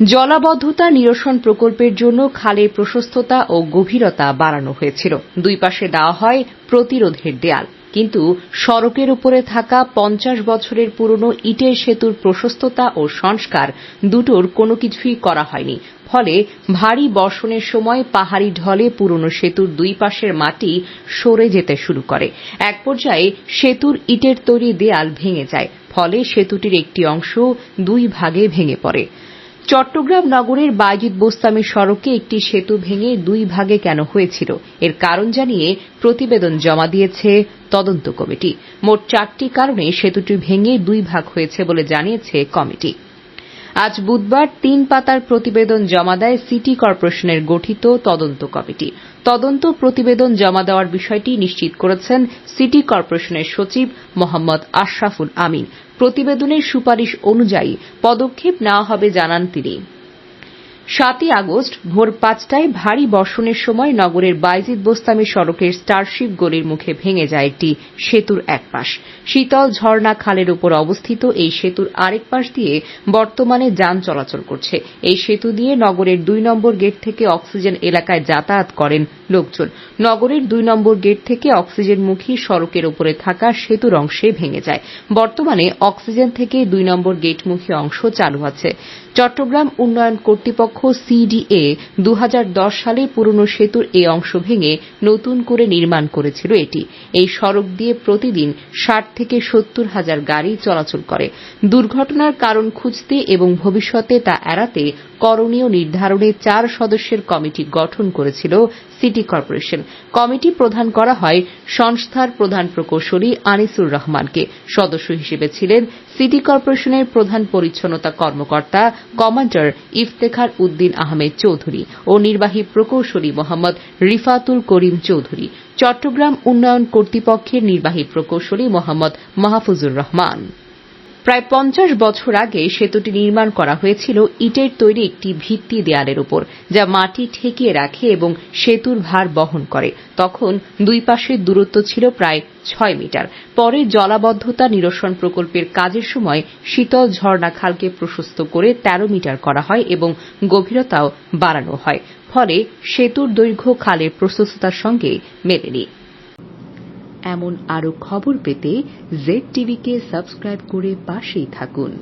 জলাবদ্ধতা নিরসন প্রকল্পের জন্য খালের প্রশস্ততা ও গভীরতা বাড়ানো হয়েছিল। দুই পাশে দেওয়া হয় প্রতিরোধের দেয়াল। কিন্তু সড়কের উপরে থাকা পঞ্চাশ বছরের পুরনো ইটের সেতুর প্রশস্ততা ও সংস্কার দুটোর কোনো কিছুই করা হয়নি। ফলে ভারী বর্ষণের সময় পাহাড়ি ঢলে পুরনো সেতুর দুই পাশের মাটি সরে যেতে শুরু করে। এক পর্যায়ে সেতুর ইটের তৈরি দেয়াল ভেঙে যায়। ফলে সেতুটির একটি অংশ দুই ভাগে ভেঙে পড়ে। চট্টগ্রাম নগরের বাইজিদ বোস্তামি সড়কে একটি সেতু ভেঙে দুই ভাগে কেন হয়েছিল? এর কারণ জানিয়ে প্রতিবেদন জমা দিয়েছে তদন্ত কমিটি। মোট চারটি কারণে সেতুটি ভেঙে দুই ভাগ হয়েছে বলে জানিয়েছে কমিটি। আজ বুধবার তিন পাতার প্রতিবেদন জমা দেয় সিটি কর্পোরেশনের গঠিত তদন্ত কমিটি। তদন্ত প্রতিবেদন জমা দেওয়ার বিষয়টি নিশ্চিত করেছেন সিটি কর্পোরেশনের সচিব মোহাম্মদ আশরাফুল আমিন। প্রতিবেদনের সুপারিশ অনুযায়ী পদক্ষেপ নেওয়া হবে জানান তিনি। সাতই আগস্ট ভোর পাঁচটায় ভারী বর্ষণের সময় নগরের বাইজিদ বোস্তামি সড়কের স্টারশিপ গলির মুখে ভেঙে যায় একটি সেতুর এক পাশ শীতল ঝর্ণা খালের উপর অবস্থিত এই সেতুর আরেক পাশ দিয়ে বর্তমানে যান চলাচল করছে। এই সেতু দিয়ে নগরের দুই নম্বর গেট থেকে অক্সিজেন এলাকায় যাতায়াত করেন লোকজন। নগরের দুই নম্বর গেট থেকে অক্সিজেনমুখী সড়কের উপরে থাকা সেতুর অংশে ভেঙে যায়। বর্তমানে অক্সিজেন থেকে দুই নম্বর গেটমুখী অংশ চালু আছে। চট্টগ্রাম উন্নয়ন কর্তৃপক্ষ সিডিএ দু হাজার দশ সালে পুরনো সেতুর এই অংশ ভেঙে নতুন করে নির্মাণ করেছিল এটি। এই সড়ক দিয়ে প্রতিদিন ষাট থেকে সত্তর হাজার গাড়ি চলাচল করে। দুর্ঘটনার কারণ খুঁজতে এবং ভবিষ্যতে তা এড়াতে করণীয় নির্ধারণে চার সদস্যের কমিটি গঠন করেছিল সিটি কর্পোরেশন। কমিটি প্রধান করা হয় সংস্থার প্রধান প্রকৌশলী আনিসুর রহমানকে। সদস্য হিসেবে ছিলেন সিটি কর্পোরেশনের প্রধান পরিচ্ছন্নতা কর্মকর্তা কমান্ডার ইফতেখার উদ্দিন আহমেদ চৌধুরী ও নির্বাহী প্রকৌশলী মোহাম্মদ রিফাতুল করিম চৌধুরী, চট্টগ্রাম উন্নয়ন কর্তৃপক্ষের নির্বাহী প্রকৌশলী মোহাম্মদ মাহফুজুর রহমান। প্রায় পঞ্চাশ বছর আগে সেতুটি নির্মাণ করা হয়েছিল ইটের তৈরি একটি ভিত্তি দেয়ালের উপর, যা মাটি ঠেকিয়ে রাখে এবং সেতুর ভার বহন করে। তখন দুই পাশের দূরত্ব ছিল প্রায় ছয় মিটার। পরে জলাবদ্ধতা নিরসন প্রকল্পের কাজের সময় শীতল ঝর্ণা খালকে প্রশস্ত করে তেরো মিটার করা হয় এবং গভীরতাও বাড়ানো হয়। ফলে সেতুর দৈর্ঘ্য খালের প্রশস্ততার সঙ্গে মেলেনি। এমন আরও খবর পেতে জেড টিভিকে সাবস্ক্রাইব করে পাশেই থাকুন।